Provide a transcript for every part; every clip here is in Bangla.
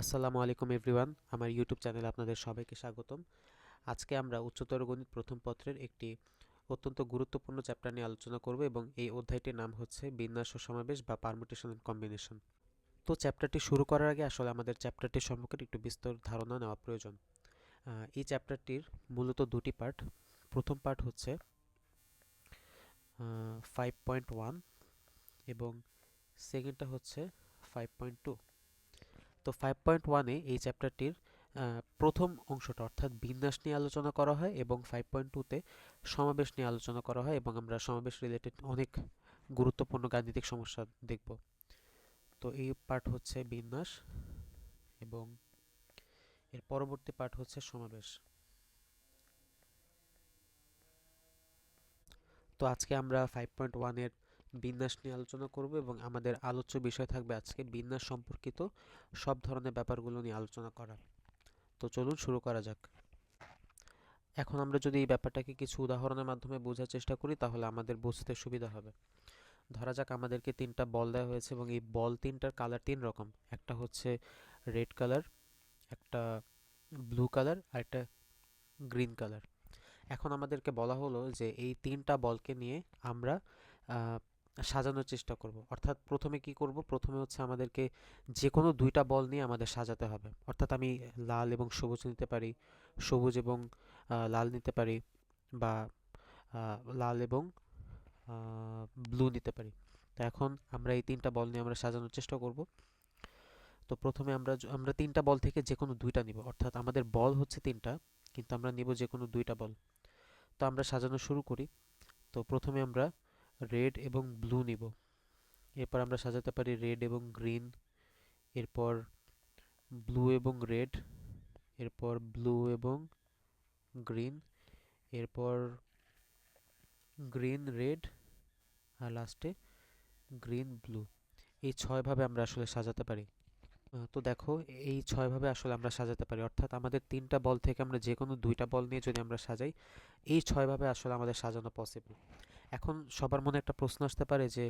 আসসালামু আলাইকুম এভরিওয়ান, আমার ইউটিউব চ্যানেলে আপনাদের সবাইকে স্বাগতম। আজকে আমরা উচ্চতর গণিত প্রথম পত্রের একটি অত্যন্ত গুরুত্বপূর্ণ চ্যাপ্টার নিয়ে আলোচনা করব এবং এই অধ্যায়টির নাম হচ্ছে বিন্যাস ও সমাবেশ বা পারমুটেশন এন্ড কম্বিনেশন তো চ্যাপ্টারটি শুরু করার আগে আসলে আমাদের চ্যাপ্টারটির সম্পর্কে একটু বিস্তর ধারণা নেওয়া প্রয়োজন। এই চ্যাপ্টারটির মূলত দুটি পার্ট। প্রথম পার্ট হচ্ছে ফাইভ পয়েন্ট ওয়ান এবং সেকেন্ডটা হচ্ছে ফাইভ পয়েন্ট টু তো ফাইভ পয়েন্ট ওয়ানে এই চ্যাপ্টারটির প্রথম অংশটা অর্থাৎ বিন্যাস নিয়ে আলোচনা করা হয় এবং ফাইভ পয়েন্ট টুতে সমাবেশ নিয়ে আলোচনা করা হয় এবং আমরা সমাবেশ রিলেটেড অনেক গুরুত্বপূর্ণ গাণিতিক সমস্যা দেখব। তো এই পার্ট হচ্ছে বিন্যাস এবং এর পরবর্তী পার্ট হচ্ছে সমাবেশ। তো আজকে আমরা ফাইভ পয়েন্ট ওয়ানের বিন্যাস নিয়ে আলোচনা করব এবং আমাদের আলোচ্য বিষয় থাকবে আজকে বিন্যাস সম্পর্কিত সব ধরনের ব্যাপারগুলো নিয়ে আলোচনা করা। তো চলুন শুরু করা যাক। এখন আমরা যদি এই ব্যাপারটাকে কিছু উদাহরণের মাধ্যমে বোঝার চেষ্টা করি, তাহলে আমাদের বুঝতে সুবিধা হবে। ধরা যাক আমাদেরকে তিনটা বল দেওয়া হয়েছে এবং এই বল তিনটার কালার তিন রকম। একটা হচ্ছে রেড কালার, একটা ব্লু কালার, আর একটা গ্রিন কালার। এখন আমাদেরকে বলা হলো যে এই তিনটা বলকে নিয়ে আমরা সাজানোর চেষ্টা করব। অর্থাৎ প্রথমে কি করব? প্রথমে হচ্ছে আমাদেরকে যে কোনো দুইটা বল নিয়ে আমাদের সাজাতে হবে। অর্থাৎ আমি লাল এবং সবুজ নিতে পারি, সবুজ এবং লাল নিতে পারি বা লাল এবং ব্লু নিতে পারি। তো এখন আমরা এই তিনটা বল নিয়ে আমরা সাজানোর চেষ্টা করব। তো প্রথমে আমরা আমরা তিনটা বল থেকে যে কোনো দুইটা নিব। অর্থাৎ আমাদের বল হচ্ছে তিনটা, কিন্তু আমরা নিব যে কোনো দুইটা বল। তো আমরা সাজানো শুরু করি। তো প্রথমে আমরা রেড এবং ব্লু নিব। এরপর আমরা সাজাতে পারি রেড এবং গ্রিন এরপর ব্লু এবং রেড এরপর ব্লু এবং গ্রিন এরপর গ্রিন রেড আর লাস্টে গ্রিন ব্লু এই ছয়ভাবে আমরা আসলে সাজাতে পারি। তো দেখো, এই ছয়ভাবে আসলে আমরা সাজাতে পারি। অর্থাৎ আমাদের তিনটা বল থেকে আমরা যে কোনো দুইটা বল নিয়ে যদি আমরা সাজাই, এই ছয়ভাবে আসলে আমাদের সাজানো পসিবল এখন সবার মনে একটা প্রশ্ন আসতে পারে যে,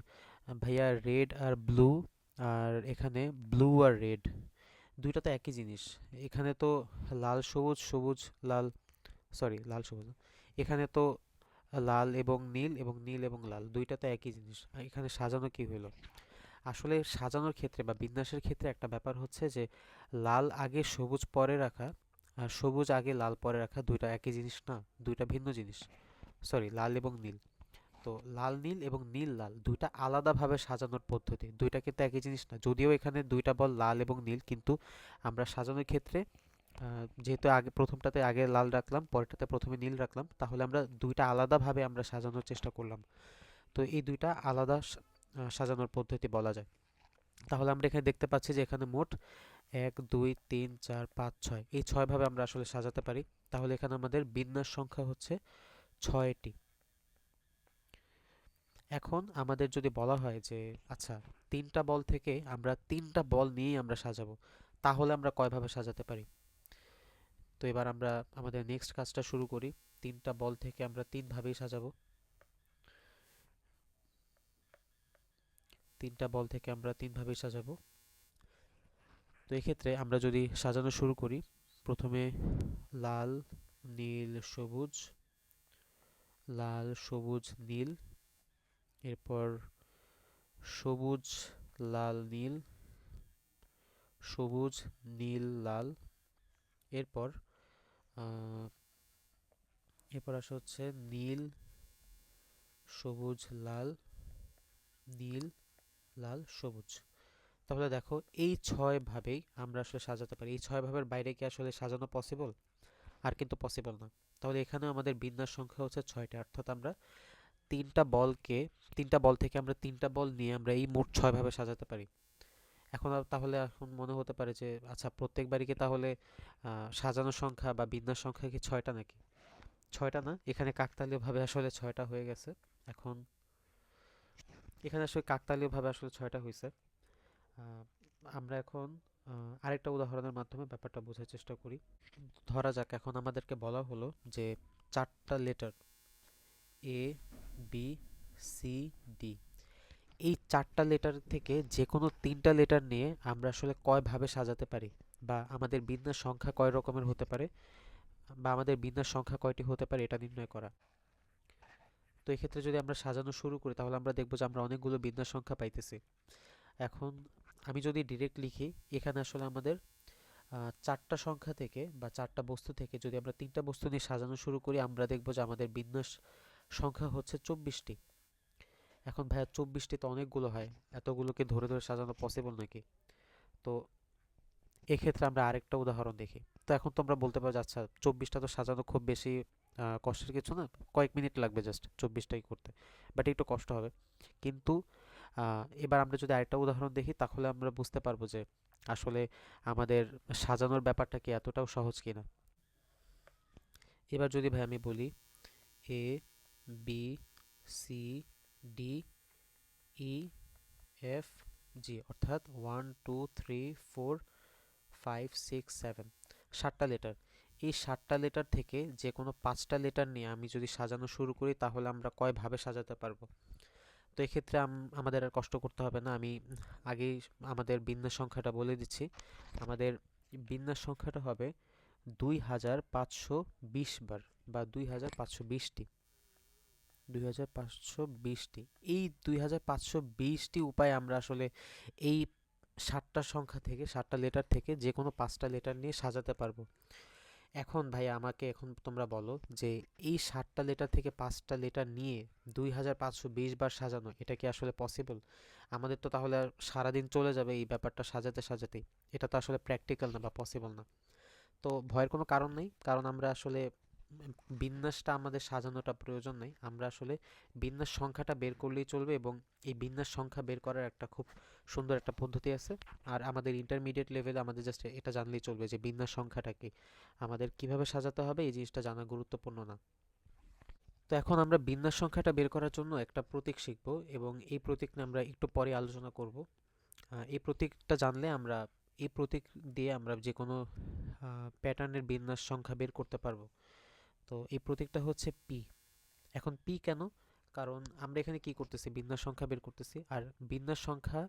ভাইয়া রেড আর ব্লু আর এখানে ব্লু আর রেড, দুইটা তো একই জিনিস। এখানে তো লাল, সবুজ সবুজ, লাল, সরি, লাল, সবুজ, এখানে তো লাল এবং নীল এবং নীল এবং লাল, দুইটা তো একই জিনিস। এখানে সাজানো কি হলো আসলে সাজানোর ক্ষেত্রে বা বিন্যাসের ক্ষেত্রে একটা ব্যাপার হচ্ছে যে, লাল আগে, সবুজ পরে রাখা আর সবুজ আগে, লাল পরে রাখা দুইটা একই জিনিস না, দুইটা ভিন্ন জিনিস। সরি, লাল এবং নীল। তো লাল, নীল এবং নীল লাল দুইটা আলাদাভাবে সাজানোর পদ্ধতি। দুইটা কিন্তু একই জিনিস না। যদিও এখানে দুইটা বল লাল এবং নীল, কিন্তু আমরা সাজানোর ক্ষেত্রে যেহেতু আগে প্রথমটাতে আগে লাল রাখলাম, পরেরটাতে প্রথমে নীল রাখলাম, তাহলে আমরা দুইটা আলাদাভাবে আমরা সাজানোর চেষ্টা করলাম। তো এই দুইটা আলাদা সাজানোর পদ্ধতি বলা যায়। তাহলে আমরা এখানে দেখতে পাচ্ছি যে এখানে মোট এক, দুই, তিন, চার, পাঁচ, ছয়। এই ছয়ভাবে আমরা আসলে সাজাতে পারি। তাহলে এখানে আমাদের বিন্যাস সংখ্যা হচ্ছে ছয়টি। এখন আমাদের যদি বলা হয় যে আচ্ছা তিনটা বল থেকে আমরা তিনটা বল নিয়েই আমরা সাজাবো, তাহলে আমরা কয়ভাবে সাজাতে পারি? তো এবার আমরা আমাদের নেক্সট কাজটা শুরু করি, তিনটা বল থেকে আমরা তিনভাবেই সাজাবো। তিনটা বল থেকে আমরা তিনভাবেই সাজাবো। তো এক্ষেত্রে আমরা যদি সাজানো শুরু করি, প্রথমে লাল, নীল, সবুজ, লাল, সবুজ, নীল এরপর সবুজ, লাল, নীল। সবুজ, নীল, লাল। এরপর এরপর আসা হচ্ছে নীল, সবুজ, লাল, নীল, লাল, সবুজ। তাহলে দেখো, এই ছয় ভাবেই আমরা আসলে সাজাতে পারি। এই ছয় ভাবের বাইরে কি আসলে সাজানো পসিবল আর কিন্তু পসিবল না। তাহলে এখানে আমাদের বিন্যাস সংখ্যা হচ্ছে ছয়টা। অর্থাৎ আমরা তিনটা বলকে, তিনটা বল থেকে আমরা তিনটা বল নিয়ে আমরা এই মোট ছয় ভাবে সাজাতে পারি। এখন তাহলে এখন মনে হতে পারে যে আচ্ছা প্রত্যেকবারই কি তাহলে সাজানোর সংখ্যা বা বিন্যাস সংখ্যা কি ছয়টা নাকি? ছয়টা না, এখানে কাকতালীয়ভাবে আসলে ছয়টা হয়ে গেছে। এখন এখানে আসলে কাকতালীয়ভাবে আসলে ছয়টা হয়েছে আমরা এখন আরেকটা উদাহরণের মাধ্যমে ব্যাপারটা বোঝার চেষ্টা করি। ধরা যাক, এখন আমাদেরকে বলা হলো যে, চারটা letter A B C D এই চারটা লেটার থেকে যে কোনো তিনটা লেটার নিয়ে আমরা আসলে কয়ভাবে সাজাতে পারি? বা আমাদের বিন্যাস সংখ্যা কয় রকমের হতে পারে? বা আমাদের বিন্যাস সংখ্যা কয়টি হতে পারে এটা নির্ণয় করা। তো এক্ষেত্রে যদি আমরা সাজানো শুরু করি, তাহলে আমরা দেখব যে আমরা অনেকগুলো বিন্যাস সংখ্যা পাইতেছি। এখন আমি যদি ডিরেক্ট লিখি, এখানে আসলে আমাদের চারটা সংখ্যা থেকে বা চারটা বস্তু থেকে যদি আমরা তিনটা বস্তু নিয়ে সাজানো শুরু করি, আমরা দেখব যে আমাদের বিন্যাস সংখ্যা হচ্ছে চব্বিশটি। এখন ভাইয়া চব্বিশটি তো অনেকগুলো হয়। এতগুলোকে ধরে ধরে সাজানো পসিবল নাকি? তো এক্ষেত্রে আমরা আরেকটা উদাহরণ দেখি। তো এখন তোমরা বলতে পারো আচ্ছা চব্বিশটা তো সাজানো খুব বেশি কষ্টের কিছু না। কয়েক মিনিট লাগবে জাস্ট চব্বিশটাই করতে। বাট একটু কষ্ট হবে। কিন্তু এবার আমরা যদি আরেকটা উদাহরণ দেখি, তাহলে আমরা বুঝতে পারব যে আসলে আমাদের সাজানোর ব্যাপারটা কি এতটাও সহজ কিনা। এবার যদি ভাই আমি বলি, A B C D E F G অর্থাৎ one two three four five six seven সাতটা লেটার এই সাতটা লেটার থেকে যে কোনো পাঁচটা লেটার নিয়ে আমি যদি সাজানো শুরু করি, তাহলে আমরা কয়ভাবে সাজাতে পারব? তো এক্ষেত্রে আমাদের আর কষ্ট করতে হবে না। আমি আগেই আমাদের বিন্যাস সংখ্যাটা বলে দিচ্ছি। আমাদের বিন্যাস সংখ্যাটা হবে দুই হাজার পাঁচশো বিশ বার বা দুই হাজার পাঁচশো বিশটি। দুই হাজার পাঁচশো বিশটি। এই দুই হাজার পাঁচশো বিশটি উপায় আমরা আসলে এই সাতটা সংখ্যা থেকে, সাতটা লেটার থেকে যে কোনো পাঁচটা লেটার নিয়ে সাজাতে পারব। এখন ভাই আমাকে এখন তোমরা বলো যে এই সাতটা লেটার থেকে পাঁচটা লেটার নিয়ে দুই হাজার পাঁচশো বিশ বার সাজানো, এটা কি আসলে পসিবল আমাদের তো তাহলে আর সারাদিন চলে যাবে এই ব্যাপারটা সাজাতে সাজাতেই। এটা তো আসলে প্র্যাকটিক্যাল না বা পসিবল না। তো ভয়ের কোনো কারণ নেই, কারণ আমরা আসলে বিন্যাসটা আমাদের সাজানোটা প্রয়োজন নেই। আমরা আসলে বিন্যাস সংখ্যাটা বের করলেই চলবে এবং এই বিন্যাস সংখ্যা বের করার একটা খুব সুন্দর একটা পদ্ধতি আছে। আর আমাদের ইন্টারমিডিয়েট লেভেলে আমাদের জাস্ট এটা জানলেই চলবে যে বিন্যাস সংখ্যাটা কি। আমাদের কীভাবে সাজাতে হবে এই জিনিসটা জানা গুরুত্বপূর্ণ না। তো এখন আমরা বিন্যাস সংখ্যাটা বের করার জন্য একটা প্রতীক শিখব এবং এই প্রতীক নিয়ে আমরা একটু পরে আলোচনা করব। এই প্রতীকটা জানলে আমরা এই প্রতীক দিয়ে আমরা যে কোনো প্যাটার্নের বিন্যাস সংখ্যা বের করতে পারব। তো এই প্রতীকটা হচ্ছে পি এখন পি কেন? কারণ আমরা এখানে কি করতেছি? বিন্যাস সংখ্যা বের করতেছি। আর বিন্যাস সংখ্যা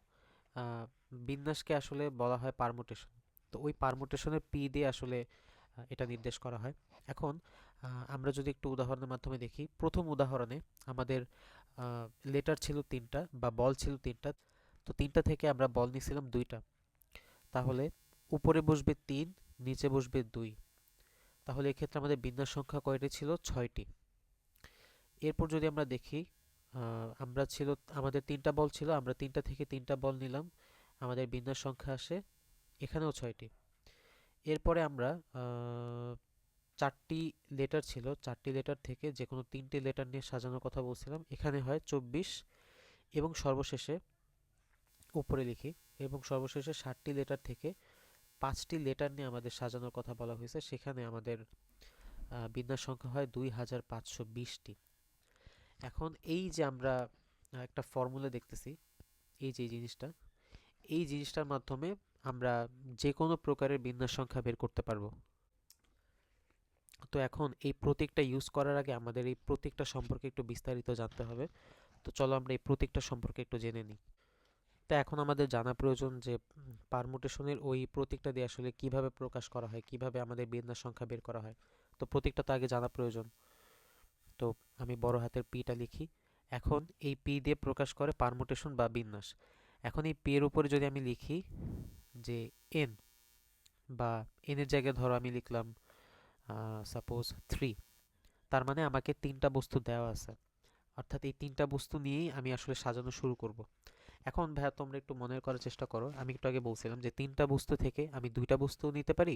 বিন্যাসকে আসলে বলা হয় পারমুটেশন তো ওই পারমুটেশনের পি দিয়ে আসলে এটা নির্দেশ করা হয়। এখন আমরা যদি একটু উদাহরণের মাধ্যমে দেখি, প্রথম উদাহরণে আমাদের লেটার ছিল তিনটা বা বল ছিল তিনটা। তো তিনটা থেকে আমরা বল নিয়েছিলাম দুইটা। তাহলে উপরে বসবে তিন, নিচে বসবে দুই। তাহলে এক্ষেত্রে আমাদের বিন্যাস সংখ্যা কয়টি ছিল? ছয়টি। এরপর যদি আমরা দেখি আমরা ছিল, আমাদের তিনটা বল ছিল, আমরা তিনটা থেকে তিনটা বল নিলাম, আমাদের বিন্যাস সংখ্যা আসে এখানেও ছয়টি। এরপরে আমরা চারটি লেটার ছিল, চারটি লেটার থেকে যে কোনো তিনটি লেটার নিয়ে সাজানোর কথা বলছিলাম, এখানে হয় চব্বিশ এবং সর্বশেষে উপরে লিখি এবং সর্বশেষে ষাটটি লেটার থেকে পাঁচটি লেটার নিয়ে আমাদের সাজানোর কথা বলা হয়েছে। সেখানে আমাদের বিন্যাস সংখ্যা হয় দুই হাজার পাঁচশো বিশটি। এখন এই যে আমরা একটা ফর্মুলা দেখতেছি, এই যে জিনিসটা, এই জিনিসটার মাধ্যমে আমরা যে কোনো প্রকারের বিন্যাস সংখ্যা বের করতে পারব। তো এখন এই প্রতীকটা ইউজ করার আগে আমাদের এই প্রতীকটা সম্পর্কে একটু বিস্তারিত জানতে হবে। তো চলো আমরা এই প্রতীকটা সম্পর্কে একটু জেনে নিই। তো এখন আমাদের জানা প্রয়োজন যে পারমুটেশনের ওই প্রতীকটা দিয়ে আসলে কীভাবে প্রকাশ করা হয়, কীভাবে আমাদের বিন্যাস সংখ্যা বের করা হয়। তো প্রতীকটা তো আগে জানা প্রয়োজন। তো আমি বড় হাতের পিটা লিখি। এখন এই পি দিয়ে প্রকাশ করে পারমুটেশন বা বিন্যাস। এখন এই পি এর উপরে যদি আমি লিখি যে এন বা এনের জায়গায় ধরো আমি লিখলাম সাপোজ থ্রি তার মানে আমাকে তিনটা বস্তু দেওয়া আছে। অর্থাৎ এই তিনটা বস্তু নিয়েই আমি আসলে সাজানো শুরু করব। এখন ভাইয়া তোমরা একটু মনে করার চেষ্টা করো। আমি একটু আগে বলছিলাম যে তিনটা বস্তু থেকে আমি দুইটা বস্তু নিতে পারি,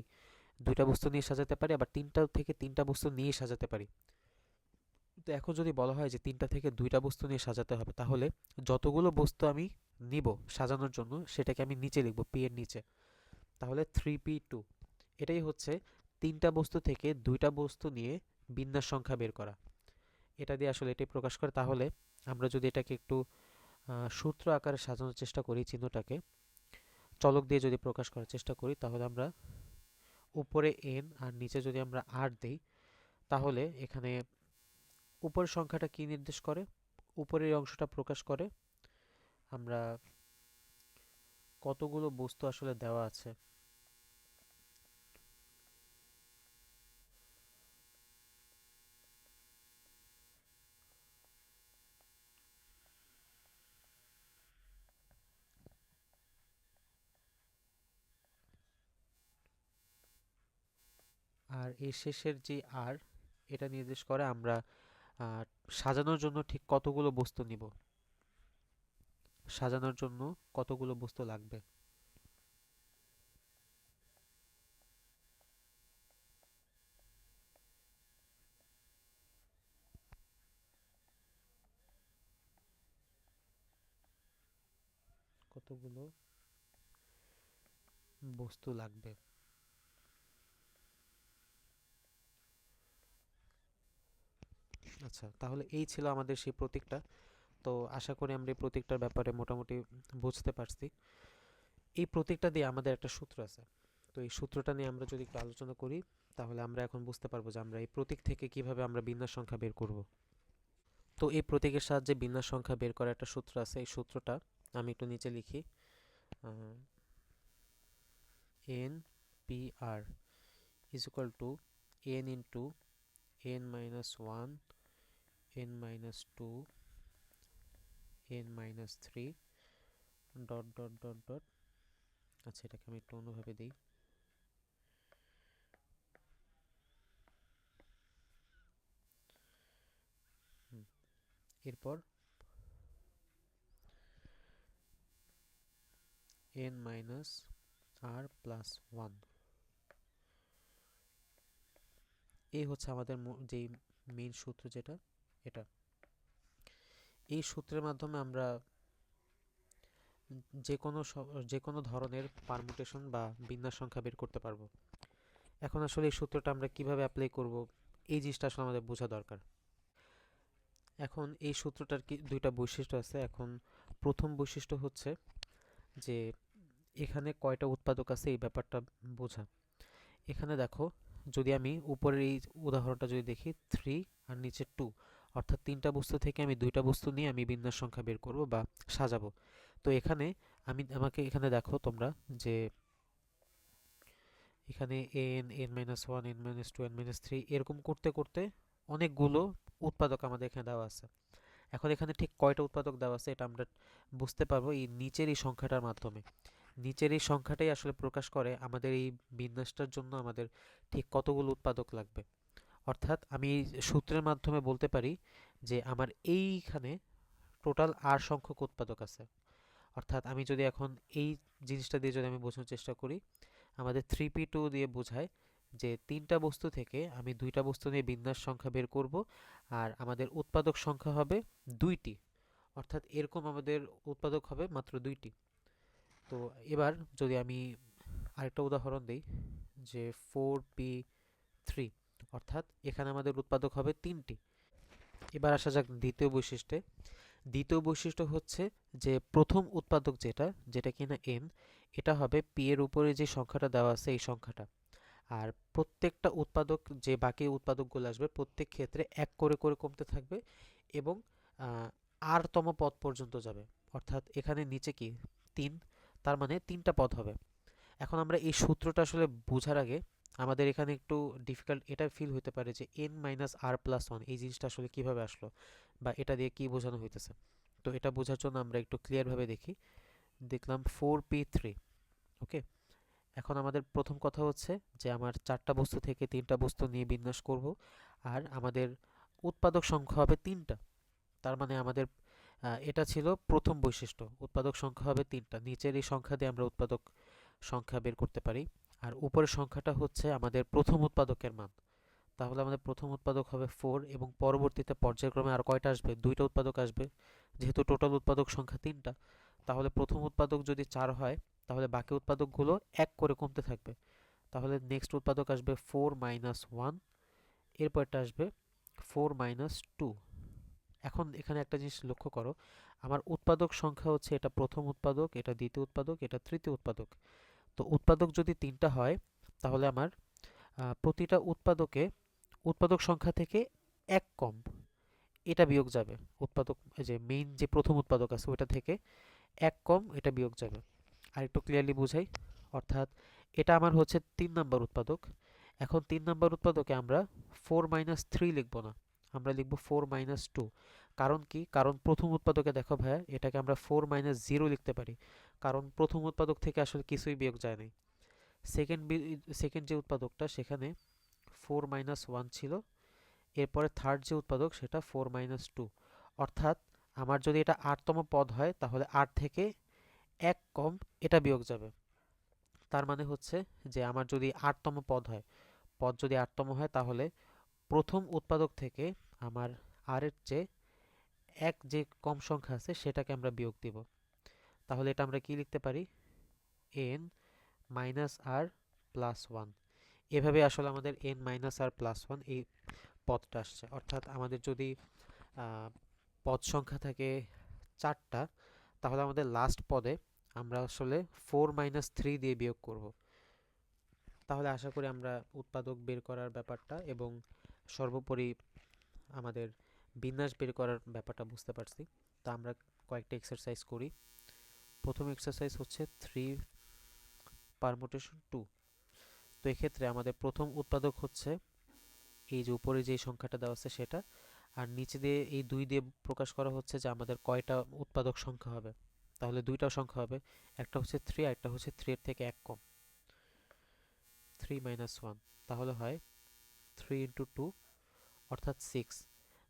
দুইটা বস্তু নিয়ে সাজাতে পারি, আবার তিনটা থেকে তিনটা বস্তু নিয়ে সাজাতে পারি। তো এখন যদি বলা হয় যে তিনটা থেকে দুইটা বস্তু নিয়ে সাজাতে হবে, তাহলে যতগুলো বস্তু আমি নিব সাজানোর জন্য, সেটাকে আমি নিচে লিখব পি এর নিচে। তাহলে থ্রি পি টু এটাই হচ্ছে তিনটা বস্তু থেকে দুইটা বস্তু নিয়ে বিন্যাস সংখ্যা বের করা। এটা দিয়ে আসলে এটাই প্রকাশ করে। তাহলে আমরা যদি এটাকে একটু সূত্র আকারে সাজানোর চেষ্টা করি চিহ্নটাকে। চলক দিয়ে যদি প্রকাশ করার চেষ্টা করি, তাহলে আমরা উপরে এন আর নিচে যদি আমরা আর দিই, তাহলে এখানে উপরের সংখ্যাটা কি নির্দেশ করে? উপরের অংশটা প্রকাশ করে। আমরা কতগুলো বস্তু আসলে দেওয়া আছে আর এই শেষের যে আর, এটা নির্দেশ করে আমরা সাজানোর জন্য ঠিক কতগুলো বস্তু নিব? সাজানোর জন্য কতগুলো বস্তু লাগবে? কতগুলো বস্তু লাগবে? আচ্ছা তাহলে এই ছিল আমাদের সেই প্রতীকটা। তো আশা করি আমরা এই প্রতীকটার ব্যাপারে মোটামুটি বুঝতে পারছি। এই প্রতীকটা দিয়ে আমাদের একটা সূত্র আছে। তো এই সূত্রটা নিয়ে আমরা যদি একটু আলোচনা করি, তাহলে আমরা এখন বুঝতে পারব যে আমরা এই প্রতীক থেকে কীভাবে আমরা বিন্যাস সংখ্যা বের করব। তো এই প্রতীকের সাহায্যে বিন্যাস সংখ্যা বের করার একটা সূত্র আছে। এই সূত্রটা আমি একটু নিচে লিখি। N P R is equal to N into N minus one n minus 2 n minus 3 dot dot dot dot আচ্ছা এটাকে আমি একটু অন্যভাবে দিই। এরপর n minus R plus one এই হচ্ছে আমাদের যেই মেইন সূত্র যেটা এটা। এই সূত্রের মাধ্যমে আমরা যে কোনো যে কোনো ধরনের পারমুটেশন বা বিন্যাস সংখ্যা বের করতে পারব। এখন আসলে এই সূত্রটা আমরা কীভাবে অ্যাপ্লাই করব, এই জিনিসটা আসলে আমাদের বোঝা দরকার। এখন এই সূত্রটার কি, দুইটা বৈশিষ্ট্য আছে। এখন প্রথম বৈশিষ্ট্য হচ্ছে যে এখানে কয়টা উৎপাদক আছে এই ব্যাপারটা বোঝা। এখানে দেখো, যদি আমি উপরের এই উদাহরণটা যদি দেখি থ্রি আর নিচে টু অর্থাৎ তিনটা বস্তু থেকে আমি দুইটা বস্তু নিয়ে আমি বিন্যাস সংখ্যা বের করব বা সাজাবো। তো এখানে আমি, আমাকে এখানে দেখো তোমরা যে এখানে N N minus one N minus two N minus three এরকম করতে করতে অনেকগুলো উৎপাদক আমাদের এখানে দেওয়া আছে। এখন এখানে ঠিক কয়টা উৎপাদক দেওয়া আছে এটা আমরা বুঝতে পারব এই নিচের এই সংখ্যাটার মাধ্যমে। নিচের এই সংখ্যাটাই আসলে প্রকাশ করে আমাদের এই বিন্যাসটার জন্য আমাদের ঠিক কতগুলো উৎপাদক লাগবে। অর্থাৎ আমি সূত্রের মাধ্যমে বলতে পারি যে আমার এইখানে টোটাল আর সংখ্যক উৎপাদক আছে। অর্থাৎ আমি যদি এখন এই জিনিসটা দিয়ে যদি আমি বোঝানোর চেষ্টা করি, আমাদের থ্রি পি টু দিয়ে বোঝায় যে তিনটা বস্তু থেকে আমি দুইটা বস্তু নিয়ে বিন্যাস সংখ্যা বের করব আর আমাদের উৎপাদক সংখ্যা হবে দুইটি। অর্থাৎ এরকম আমাদের উৎপাদক হবে মাত্র দুইটি। তো এবার যদি আমি আরেকটা উদাহরণ দিই, যে ফোর পি থ্রি অর্থাৎ এখানে আমাদের উৎপাদক হবে তিনটি। এবার আসা যাক দ্বিতীয় বৈশিষ্ট্যে। দ্বিতীয় বৈশিষ্ট্য হচ্ছে যে প্রথম উৎপাদক যেটা যেটা কিনা এন এটা হবে পি এর উপরে যে সংখ্যাটা দেওয়া আছে এই সংখ্যাটা। আর প্রত্যেকটা উৎপাদক, যে বাকি উৎপাদকগুলো আসবে, প্রত্যেক ক্ষেত্রে এক করে করে কমতে থাকবে এবং আরতম পদ পর্যন্ত যাবে। অর্থাৎ এখানে নিচে কি? তিন, তার মানে তিনটা পদ হবে। এখন আমরা এই সূত্রটা আসলে বোঝার আগে আমাদের এখানে একটু ডিফিকাল্ট এটা ফিল হতে পারে যে N minus R plus one এই জিনিসটা আসলে কীভাবে আসলো বা এটা দিয়ে কি বোঝানো হইতেছে। তো এটা বোঝার জন্য আমরা একটু ক্লিয়ারভাবে দেখি। দেখলাম ফোর পি থ্রি ওকে এখন আমাদের প্রথম কথা হচ্ছে যে আমার চারটা বস্তু থেকে তিনটা বস্তু নিয়ে বিন্যাস করব আর আমাদের উৎপাদক সংখ্যা হবে তিনটা। তার মানে আমাদের এটা ছিল প্রথম বৈশিষ্ট্য, উৎপাদক সংখ্যা হবে তিনটা। নিচের এই সংখ্যা দিয়ে আমরা উৎপাদক সংখ্যা বের করতে পারি। আর উপরের সংখ্যাটা হচ্ছে আমাদের প্রথম উৎপাদকের মান। তাহলে আমাদের প্রথম উৎপাদক হবে ফোর এবং পরবর্তীতে পর্যায়ক্রমে আর কয়টা আসবে? দুইটা উৎপাদক আসবে। যেহেতু টোটাল উৎপাদক সংখ্যা তিনটা, তাহলে প্রথম উৎপাদক যদি চার হয়, তাহলে বাকি উৎপাদকগুলো এক করে কমতে থাকবে। তাহলে নেক্সট উৎপাদক আসবে ফোর মাইনাস ওয়ান এরপরটা আসবে ফোর মাইনাস টু এখন এখানে একটা জিনিস লক্ষ্য করো, আমার উৎপাদক সংখ্যা হচ্ছে এটা প্রথম উৎপাদক, এটা দ্বিতীয় উৎপাদক, এটা তৃতীয় উৎপাদক। তো উৎপাদক যদি তিনটা হয়, তাহলে আমার প্রতিটা উৎপাদকে, উৎপাদক সংখ্যা থেকে এক কম এটা বিয়োগ যাবে। উৎপাদক যে মেইন যে প্রথম উৎপাদক আছে ওটা থেকে এক কম এটা বিয়োগ যাবে। আর একটু ক্লিয়ারলি বুঝাই, অর্থাৎ এটা আমার হচ্ছে তিন নাম্বার উৎপাদক। এখন তিন নাম্বার উৎপাদকে আমরা ফোর মাইনাস থ্রি লিখব না, আমরা লিখব ফোর মাইনাস টু কারণ কি? কারণ প্রথম উৎপাদকে দেখো ভাইয়া, এটাকে আমরা ফোর মাইনাস জিরো লিখতে পারি। কারণ প্রথম উৎপাদক থেকে আসলে কিছুই বিয়োগ যায় নাই। সেকেন্ড সেকেন্ড যে উৎপাদকটা, সেখানে ফোর মাইনাস ওয়ান ছিল। এরপরে থার্ড যে উৎপাদক, সেটা ফোর মাইনাস টু অর্থাৎ আমার যদি এটা আটতম পদ হয়, তাহলে আট থেকে এক কম এটা বিয়োগ যাবে। তার মানে হচ্ছে যে আমার যদি আটতম পদ হয়, পদ যদি আটতম হয়, তাহলে প্রথম উৎপাদক থেকে আমার আরের চেয়ে এক যে কম সংখ্যা আছে, সেটাকে আমরা বিয়োগ দিব। তাহলে এটা আমরা কি লিখতে পারি? N minus R plus one এভাবে আসলে আমাদের N minus R plus one এই পদটা আসছে। অর্থাৎ আমাদের যদি পদ সংখ্যা থাকে চারটা, তাহলে আমাদের লাস্ট পদে আমরা আসলে ফোর মাইনাস থ্রি দিয়ে বিয়োগ করব। তাহলে আশা করি আমরা উৎপাদক বের করার ব্যাপারটা এবং সর্বোপরি আমাদের বিন্যাস বের করার ব্যাপারটা বুঝতে পারছি। তা আমরা কয়েকটা এক্সারসাইজ করি। প্রথম এক্সারসাইজ হচ্ছে থ্রি পারমুটেশন টু তো এক্ষেত্রে আমাদের প্রথম উৎপাদক হচ্ছে এই যে উপরে যে সংখ্যাটা দেওয়া আছে সেটা, আর নিচে দিয়ে এই দুই দিয়ে প্রকাশ করা হচ্ছে যে আমাদের কয়টা উৎপাদক সংখ্যা হবে। তাহলে দুইটা সংখ্যা হবে, একটা হচ্ছে থ্রি আর একটা হচ্ছে থ্রি এর থেকে এক কম। থ্রি মাইনাস ওয়ান তাহলে হয় থ্রি ইন্টু টু অর্থাৎ সিক্স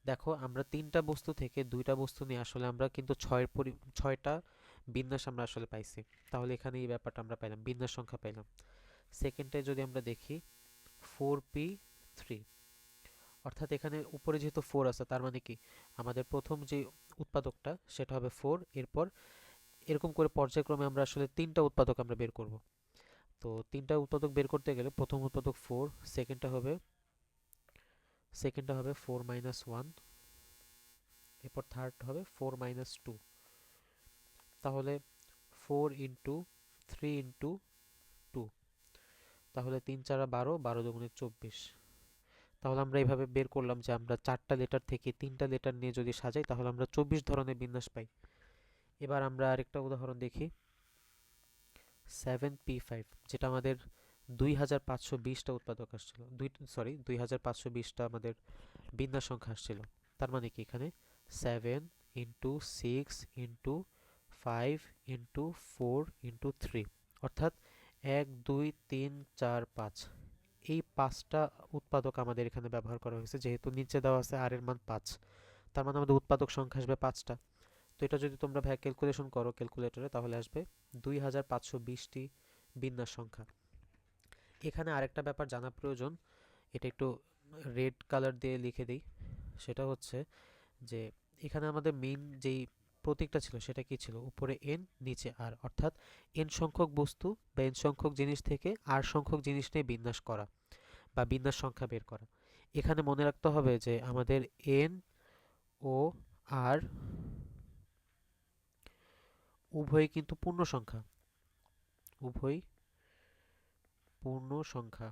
দেখো, আমরা তিনটা বস্তু থেকে দুইটা বস্তু নিয়ে আসলে আমরা কিন্তু ছয়ের পরি, ছয়টা বিন্যাস আমরা আসলে পাইছি। তাহলে এখানে এই ব্যাপারটা আমরা পাইলাম, বিন্যাস সংখ্যা পাইলাম। সেকেন্ডে যদি আমরা দেখি ফোর পি থ্রি অর্থাৎ এখানে উপরে যেহেতু ফোর আছে, তার মানে কি? আমাদের প্রথম যে উৎপাদকটা, সেটা হবে ফোর এরপর এরকম করে পর্যায়ক্রমে আমরা আসলে তিনটা উৎপাদক আমরা বের করব। তো তিনটা উৎপাদক বের করতে গেলে প্রথম উৎপাদক ফোর সেকেন্ডটা হবে সেকেন্ডটা হবে ফোর মাইনাস ওয়ান এরপর থার্ড হবে ফোর মাইনাস টু তাহলে four into three into two তাহলে তিন চারা বারো বারো দুগুণে চব্বিশ। তাহলে আমরা এইভাবে বের করলাম যে আমরা চারটা লেটার থেকে তিনটা লেটার নিয়ে যদি সাজাই, তাহলে আমরা চব্বিশ ধরনের বিন্যাস পাই। এবার আমরা আরেকটা উদাহরণ দেখি। সেভেন পি ফাইভ যেটা আমাদের দুই হাজার পাঁচশো বিশটা উৎপাদক আসছিল। দুই সরি দুই হাজার পাঁচশো বিশটা আমাদের বিন্যাস সংখ্যা আসছিল। তার মানে কি এখানে? Seven into six into five into four into three অর্থাৎ এক, দুই, তিন, চার, পাঁচ। এই পাঁচটা উৎপাদক আমাদের এখানে ব্যবহার করা হয়েছে, যেহেতু নিচে দেওয়া আছে আর এর মান পাঁচ। তার মানে আমাদের উৎপাদক সংখ্যা আসবে পাঁচটা। তো এটা যদি তোমরা ভাই ক্যালকুলেশন করো ক্যালকুলেটরে তাহলে আসবে দুই হাজার পাঁচশো বিশটি বিন্যাস সংখ্যা। এখানে আরেকটা ব্যাপার জানা প্রয়োজন, এটা একটু রেড কালার দিয়ে লিখে দিই। সেটা হচ্ছে যে, এখানে আমাদের মেইন যেই প্রতীকটা ছিল, সেটা কি ছিল? উপরে এন নিচে আর অর্থাৎ এন সংখ্যক বস্তু বা এন সংখ্যক জিনিস থেকে আর সংখ্যক জিনিস নিয়ে বিন্যাস করা বা বিন্যাস সংখ্যা বের করা। এখানে মনে রাখতে হবে যে আমাদের এন ও আর উভয় কিন্তু পূর্ণ সংখ্যা। উভয় পূর্ণ সংখ্যা।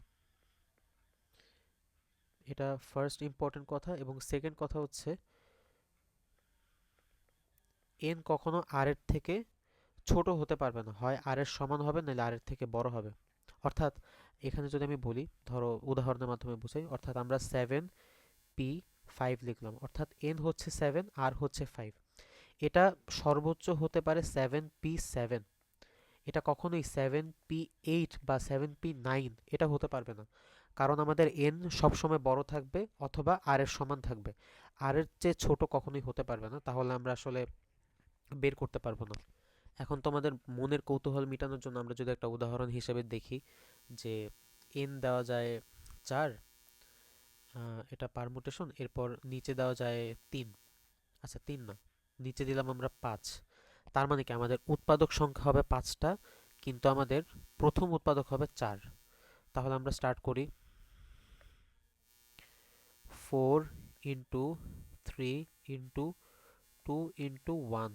এটা ফার্স্ট ইম্পর্টেন্ট কথা এবং সেকেন্ড কথা হচ্ছে এন কখনো আর এর থেকে ছোট হতে পারবে না। হয় আর এর সমান হবে, নাহলে আর এর থেকে বড় হবে। অর্থাৎ এখানে যদি আমি বলি, ধরো উদাহরণের মাধ্যমে বুঝাই, অর্থাৎ আমরা সেভেন পি ফাইভ লিখলাম। অর্থাৎ এন হচ্ছে সেভেন আর হচ্ছে ফাইভ এটা সর্বোচ্চ হতে পারে সেভেন পি সেভেন এটা কখনোই সেভেন পি এইট বা সেভেন পি নাইন এটা হতে পারবে না। কারণ আমাদের এন সবসময় বড় থাকবে অথবা আর এর সমান থাকবে। আর এর চেয়ে ছোট কখনোই হতে পারবে না। তাহলে আমরা আসলে বের করতে পারব না। এখন তোমাদের মনের কৌতূহল মেটানোর জন্য আমরা যদি একটা উদাহরণ হিসেবে দেখি যে এন দেওয়া যায় চার এটা পারমুটেশন এরপর নিচে দেওয়া যায় তিন। আচ্ছা তিন না, নিচে দিলাম আমরা পাঁচ। তার মানে কি আমাদের উৎপাদক সংখ্যা হবে পাঁচটা, কিন্তু আমাদের প্রথম উৎপাদক হবে চার। তাহলে আমরা স্টার্ট করি। Four into three into two into one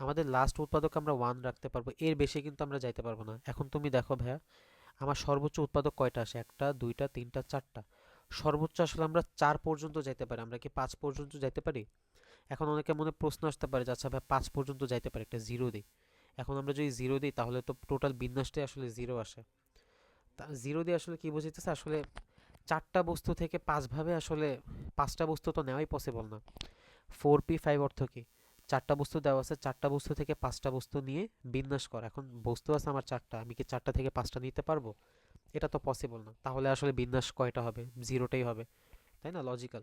আমাদের লাস্ট উৎপাদক আমরা ওয়ান রাখতে পারব। এর বেশি কিন্তু আমরা যাইতে পারব না। এখন তুমি দেখো ভাইয়া, আমার সর্বোচ্চ উৎপাদক কয়টা আসে একটা, দুইটা, তিনটা, চারটা। সর্বোচ্চ আসলে আমরা চার পর্যন্ত যাইতে পারি। আমরা কি পাঁচ পর্যন্ত যাইতে পারি? এখন অনেকে মনে প্রশ্ন আসতে পারে যে আচ্ছা ভাই পাঁচ পর্যন্ত যাইতে পারে, একটা জিরো দিই। এখন আমরা যদি জিরো দিই, তাহলে তো টোটাল বিন্যাসটাই আসলে জিরো আসে। তা জিরো দিয়ে আসলে কি বোঝাইতেছে? আসলে চারটা বস্তু থেকে পাঁচভাবে আসলে, পাঁচটা বস্তু তো নেওয়াই পসিবল না। ফোর পি ফাইভ অর্থ কি? চারটা বস্তু দেওয়া আছে, চারটা বস্তু থেকে পাঁচটা বস্তু নিয়ে বিন্যাস কর। এখন বস্তু আছে আমার চারটা, আমি কি চারটা থেকে পাঁচটা নিতে পারব? এটা তো পসিবল না। তাহলে আসলে বিন্যাস কয়টা হবে? জিরোটাই হবে, তাই না? লজিক্যাল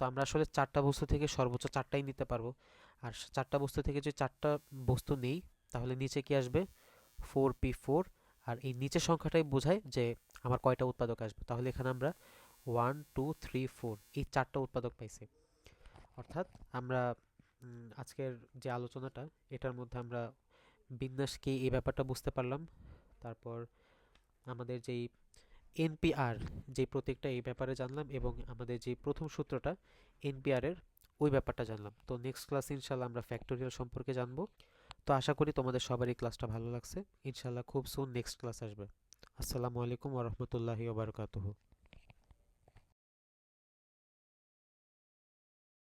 তো আমরা আসলে চারটা বস্তু থেকে সর্বোচ্চ চারটাই নিতে পারব। আর চারটা বস্তু থেকে যদি চারটা বস্তু নেই, তাহলে নিচে কি আসবে? ফোর পি ফোর আর এই নিচের সংখ্যাটাই বোঝায় যে আমার কয়টা উৎপাদক আসবে। তাহলে এখানে আমরা ওয়ান টু থ্রি ফোর এই চারটা উৎপাদক পাইছি। অর্থাৎ আমরা আজকের যে আলোচনাটা, এটার মধ্যে আমরা বিন্যাস কি এই ব্যাপারটা বুঝতে পারলাম। তারপর আমাদের যেই এনপিআর, যে প্রতীকটা এই ব্যাপারে জানলাম এবং আমাদের যে প্রথম সূত্রটা এনপিআর এর ওই ব্যাপারটা জানলাম। তো নেক্সট ক্লাস ইনশাল্লাহ আমরা ফ্যাক্টোরিয়াল সম্পর্কে জানব। তো আশা করি তোমাদের সবারই ক্লাসটা ভালো লাগছে। ইনশাল্লাহ খুব সুন নেক্সট ক্লাস আসবে। আসসালামু আলাইকুম ওরহমতুল্লাহি ওবরকাতুহু